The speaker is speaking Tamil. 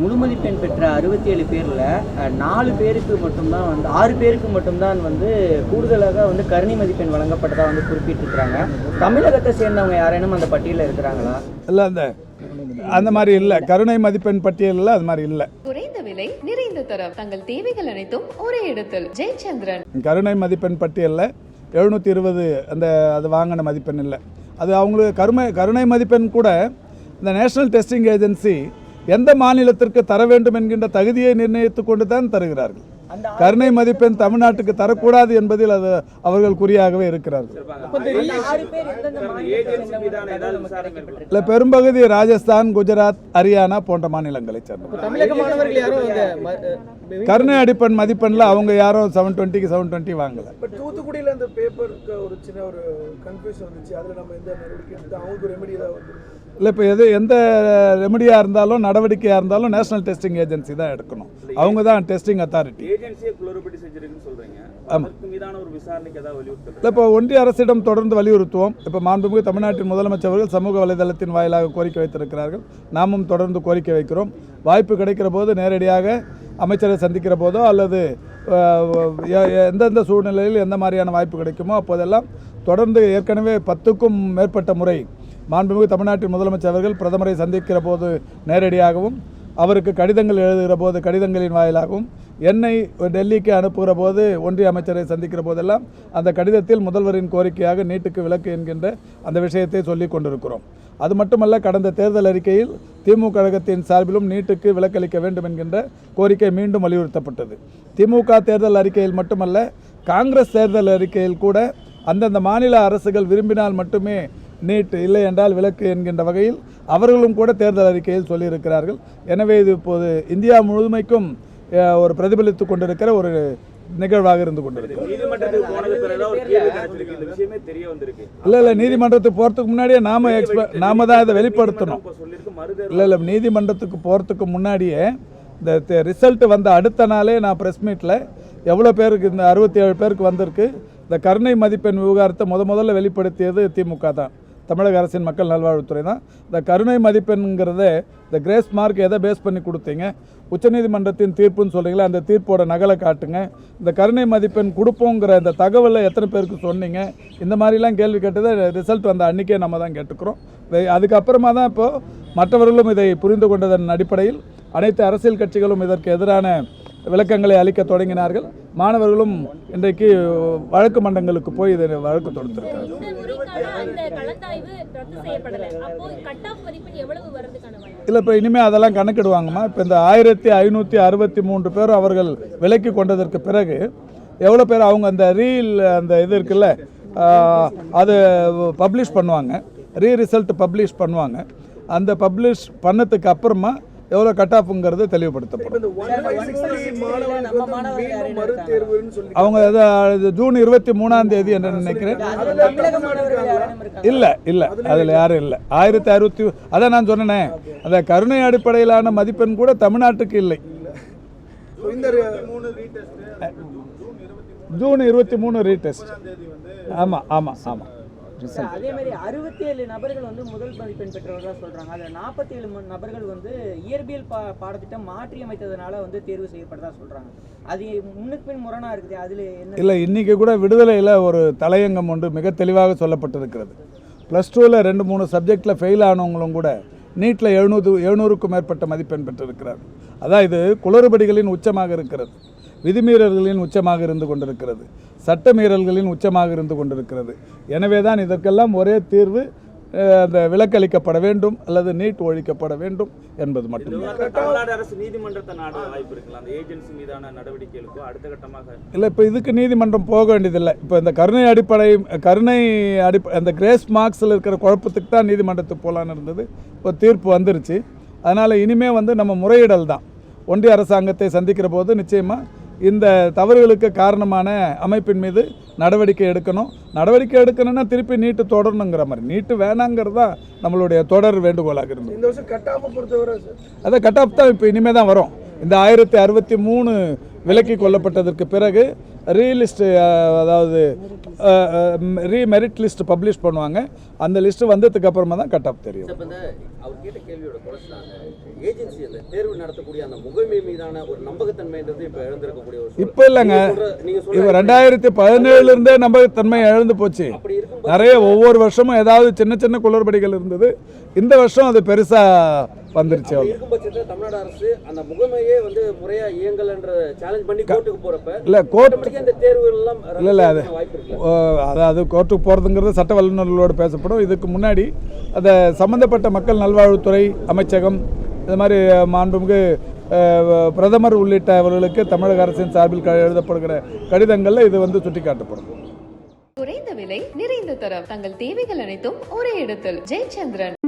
முழு மதிப்பெண் பெற்ற அறுபத்தி ஏழு பேரில் நாலு பேருக்கு மட்டும்தான் வந்து ஆறு பேருக்கு மட்டும்தான் வந்து கூடுதலாக வந்து கருணை மதிப்பெண் வழங்கப்பட்டதாக வந்து குறிப்பிட்டிருக்கிறாங்க. தமிழகத்தை சேர்ந்தவங்க யாரேனும் அந்த பட்டியலில் இருக்கிறாங்களா? இல்லை அந்த அந்த மாதிரி இல்லை. கருணை மதிப்பெண் பட்டியலில் அது மாதிரி இல்லை. குறைந்த விலை நிறைந்த தரம். தங்கள் தேவைகள் அனைத்தும் ஒரே இடத்தில். ஜெயச்சந்திரன். கருணை மதிப்பெண் பட்டியலில் எழுநூற்றி இருபது அந்த அது வாங்கின மதிப்பெண் இல்லை. அது அவங்களுக்கு கருமை கருணை மதிப்பெண் கூட இந்த நேஷனல் டெஸ்டிங் ஏஜென்சி எந்த மாநிலத்திற்கு தர வேண்டும் என்கின்ற தகுதியை நிர்ணயித்து கொண்டு தான் தருகிறார்கள். கருணை மதிப்பெண் தமிழ்நாட்டுக்கு தரக்கூடாது என்பதில் அது அவர்கள் குறியாகவே இருக்கிறார்கள் இல்லை பெரும்பகுதி ராஜஸ்தான் குஜராத் ஹரியானா போன்ற மாநிலங்களைச் சேர்ந்தவர் தமிழக மாணவர்கள் யாரும் இந்த ம- அஹ் கருணை அடிப்பெண் மதிப்பெண்ணில் அவங்க யாரும் செவன் டுவெண்ட்டிக்கு செவன் டுவெண்ட்டி வாங்கலை. தூத்துக்குடியில் அந்த பேப்பருக்கு ஒரு சின்ன ஒரு கன்ஃபியூஷன் வந்துச்சு. அதில் நம்ம எந்த அவங்களுக்கு ரெமெடி இல்லை இப்போ எது எந்த ரெமடியாக இருந்தாலும் நடவடிக்கையாக இருந்தாலும் நேஷனல் டெஸ்டிங் ஏஜென்சி தான் எடுக்கணும். அவங்க தான் டெஸ்டிங் அத்தாரிட்டி ஏஜென்சியை குளறுபடி செஞ்சிருக்குன்னு சொல்றீங்க. ஆமா. அதற்கு மீதான ஒரு விசாரணைக்கு ஏதாவது வலியுறுத்தல் இல்லை இப்போ ஒன்றிய அரசிடம் தொடர்ந்து வலியுறுத்துவோம். இப்போ மாண்புமிகு தமிழ்நாட்டின் முதலமைச்சர் அவர்கள் சமூக வலைதளத்தின் வாயிலாக கோரிக்கை வைத்திருக்கிறார்கள். நாமும் தொடர்ந்து கோரிக்கை வைக்கிறோம். வாய்ப்பு கிடைக்கிற போது நேரடியாக அமைச்சரை சந்திக்கிற போதோ அல்லது எந்தெந்த சூழ்நிலையில் எந்த மாதிரியான வாய்ப்பு கிடைக்குமோ அப்போதெல்லாம் தொடர்ந்து ஏற்கனவே பத்துக்கும் மேற்பட்ட முறை மாண்புமிகு தமிழ்நாட்டின் முதலமைச்சர் அவர்கள் பிரதமரை சந்திக்கிற போது நேரடியாகவும் அவருக்கு கடிதங்கள் எழுதுகிற போது கடிதங்களின் வாயிலாகவும் என்னை டெல்லிக்கு அனுப்புகிற போது ஒன்றிய அமைச்சரை சந்திக்கிற போதெல்லாம் அந்த கடிதத்தில் முதல்வரின் கோரிக்கையாக நீட்டுக்கு விலக்கு என்கின்ற அந்த விஷயத்தை சொல்லி கொண்டிருக்கிறோம். அது மட்டுமல்ல கடந்த தேர்தல் அறிக்கையில் திமுக கழகத்தின் சார்பிலும் நீட்டுக்கு விலக்களிக்க வேண்டும் என்கின்ற கோரிக்கை மீண்டும் வலியுறுத்தப்பட்டது. திமுக தேர்தல் அறிக்கையில் மட்டுமல்ல காங்கிரஸ் தேர்தல் அறிக்கையில் கூட அந்தந்த மாநில அரசுகள் விரும்பினால் மட்டுமே நீட் இல்லை என்றால் விலக்கு என்கின்ற வகையில் அவர்களும் கூட தேர்தல் அறிக்கையில் சொல்லியிருக்கிறார்கள். எனவே இது இப்போது இந்தியா முழுமைக்கும் ஒரு பிரதிபலித்து கொண்டிருக்கிற ஒரு நிகழ்வாக இருந்து வந்திருக்கு. இல்லை இல்லை நீதிமன்றத்துக்கு போகிறதுக்கு முன்னாடியே நாம எக்ஸ்ப நாம தான் இதை வெளிப்படுத்தணும். இல்லை இல்லை நீதிமன்றத்துக்கு போகிறதுக்கு முன்னாடியே இந்த ரிசல்ட் வந்த அடுத்த நாளே நான் ப்ரெஸ் மீட்டில் எவ்வளோ பேருக்கு இந்த அறுபத்தி ஏழு பேருக்கு வந்திருக்கு. இந்த கருணை மதிப்பெண் விவகாரத்தை முத முதல்ல வெளிப்படுத்தியது திமுக தான். தமிழக அரசின் மக்கள் நல்வாழ்வுத்துறை தான். இந்த கருணை மதிப்பெண்ங்கிறத இந்த கிரேஸ் மார்க் எதை பேஸ் பண்ணி கொடுத்தீங்க? உச்சநீதிமன்றத்தின் தீர்ப்புன்னு சொல்கிறீங்களா அந்த தீர்ப்போட நகலை காட்டுங்க. இந்த கருணை மதிப்பெண் கொடுப்போங்கிற இந்த தகவலை எத்தனை பேருக்கு சொன்னீங்க? இந்த மாதிரிலாம் கேள்வி கேட்டதை ரிசல்ட் வந்த அன்றைக்கே நம்ம தான் கேட்டுக்கிறோம். அதுக்கப்புறமா தான் இப்போது மற்றவர்களும் இதை புரிந்து கொண்டதன் அடிப்படையில் அனைத்து அரசியல் கட்சிகளும் இதற்கு எதிரான விளக்கங்களை அளிக்க தொடங்கினார்கள். மாணவர்களும் இன்றைக்கு வழக்கு மன்றங்களுக்கு போய் இதை வழக்கு வாய்ப்பு இல்லை இப்போ இனிமேல் அதெல்லாம் கணக்கிடுவாங்கம்மா. இப்போ இந்த ஆயிரத்தி ஐநூற்றி அறுபத்தி மூன்று பேர் அவர்கள் விலக்கி கொண்டதற்கு பிறகு எவ்வளோ பேர் அவங்க அந்த ரீல் அந்த இது இருக்குல்ல அது பப்ளிஷ் பண்ணுவாங்க. ரீ ரிசல்ட் பப்ளிஷ் பண்ணுவாங்க. அந்த பப்ளிஷ் பண்ணதுக்கு அப்புறமா எவ்வளோ கட் ஆஃப்ங்கிறது தெளிவுபடுத்தப்படும். அவங்க அது அது ஜூன் இருபத்தி மூணாம் தேதி என்று நினைக்கிறேன்? இல்லை இல்லை அதில் யாரும் இல்லை. ஆயிரத்தி அறுபத்தி அதான் நான் சொன்னேனே. அந்த கருணை அடிப்படையிலான மதிப்பெண் கூட தமிழ்நாட்டுக்கு இல்லை. ஜூன் இருபத்தி மூணு ரீடெஸ்ட் ஆமாம் ஆமாம் ஆமாம் அதே மாதிரி அறுபத்தி ஏழு நபர்கள் வந்து முதல் மதிப்பெண் பெற்றவர்களா சொல்றாங்க. அதுல நாற்பத்தி ஏழு நபர்கள் வந்து இயற்பியல் பா பாடத்திட்டம் மாற்றி அமைத்ததுனால வந்து தேர்வு செய்யப்பட்டதா சொல்றாங்க. அது முன்னுக்கு பின் முரணா இருக்குது. அதுல என்ன இல்லை இன்றைக்கி கூட விடுதலையில் ஒரு தலையங்கம் ஒன்று மிக தெளிவாக சொல்லப்பட்டிருக்கிறது. ப்ளஸ் டூவில் ரெண்டு மூணு சப்ஜெக்டில் ஃபெயில் ஆனவங்களும் கூட நீட்டில் எழுநூறு எழுநூறுக்கும் மேற்பட்ட மதிப்பெண் பெற்றிருக்கிறார் அதான் இது குளறுபடிகளின் உச்சமாக இருக்கிறது. விதிமீறல்களின் உச்சமாக இருந்து கொண்டிருக்கிறது. சட்ட மீறல்களின் உச்சமாக இருந்து கொண்டிருக்கிறது. எனவே தான் இதற்கெல்லாம் ஒரே தீர்வு அந்த விலக்களிக்கப்பட வேண்டும் அல்லது நீட் ஒழிக்கப்பட வேண்டும் என்பது மட்டும்தான். இல்லை இப்போ இதுக்கு நீதிமன்றம் போக வேண்டியதில்லை. இப்போ இந்த கருணை அடிப்படை கருணை அடிப்ப அந்த கிரேஸ் மார்க்ஸில் இருக்கிற குழப்பத்துக்கு தான் நீதிமன்றத்துக்கு போகலான்னு இருந்தது. இப்போ தீர்ப்பு வந்துருச்சு. அதனால் இனிமே வந்து நம்ம முறையிடல் தான். ஒன்றிய அரசாங்கத்தை சந்திக்கிற போது நிச்சயமாக இந்த தவறுகளுக்கு காரணமான அமைப்பின் மீது நடவடிக்கை எடுக்கணும். நடவடிக்கை எடுக்கணும்னா திருப்பி நீட்டு தொடரணுங்கிற மாதிரி. நீட்டு வேணாங்கிறது தான் நம்மளுடைய தொடர் வேண்டுகோளாக இருந்தது. இந்த வருஷம் கட் ஆஃப் பொறுத்தவரை அதை கட் ஆஃப் தான் இப்போ இனிமே தான் வரும். இந்த ஆயிரத்தி அறுபத்தி மூணு விலக்கி கொல்லப்பட்டதற்கு பிறகு ரீலிஸ்ட் அதாவது ரீ மெரிட் லிஸ்ட் பப்ளிஷ் பண்ணுவாங்க. அந்த லிஸ்ட் வந்ததுக்கு அப்புறமா தான் கட் ஆஃப் தெரியும். இப்போ இந்த அவர் கேட்ட கேள்வியோட தொடர்ச்சி ஏஜென்சி அந்த தேர்வு நடத்தக்கூடிய அந்த முகமை மீதான ஒரு நம்பகத்தன்மைன்றது இப்ப இழந்திருக்கக்கூடிய ஒரு சூழல். இப்போ இல்லைங்க. இப்போ ரெண்டாயிரத்தி பதினேழுல இருந்தே நம்பகத்தன்மை இழந்து போச்சு. நிறைய ஒவ்வொரு வருஷமும் ஏதாவது சின்ன சின்ன குளறுபடிகள் இருந்தது. இந்த வருஷம் அது பெருசா வந்துருச்சு. இருக்கும் பட்சத்தில் தமிழ்நாடு அரசு அந்த முகமையே வந்து முறையா இயங்கலன்ற சேலஞ்ச் பண்ணி கோர்ட்டுக்கு போறப்ப இல்லை கோர்ட் இல்ல, இல்ல, அது- அதாவது கோர்ட்டுக்கு போகிறதுங்கிறது சட்ட வல்லுநர்களோடு பேசப்படும். இதுக்கு முன்னாடி அந்த சம்பந்தப்பட்ட மக்கள் நல்வாழ்வுத்துறை அமைச்சகம் இது மாதிரி மாண்புமிகு பிரதமர் உள்ளிட்டவர்களுக்கு தமிழக அரசின் சார்பில் க- எழுதப்படுகிற கடிதங்களில் இது வந்து சுட்டிக்காட்டப்படும். குறைந்த விலை நிறைந்த தரம். தங்கள் தேவைகள் அனைத்தும் ஒரே இடத்தில். ஜெயச்சந்திரன்.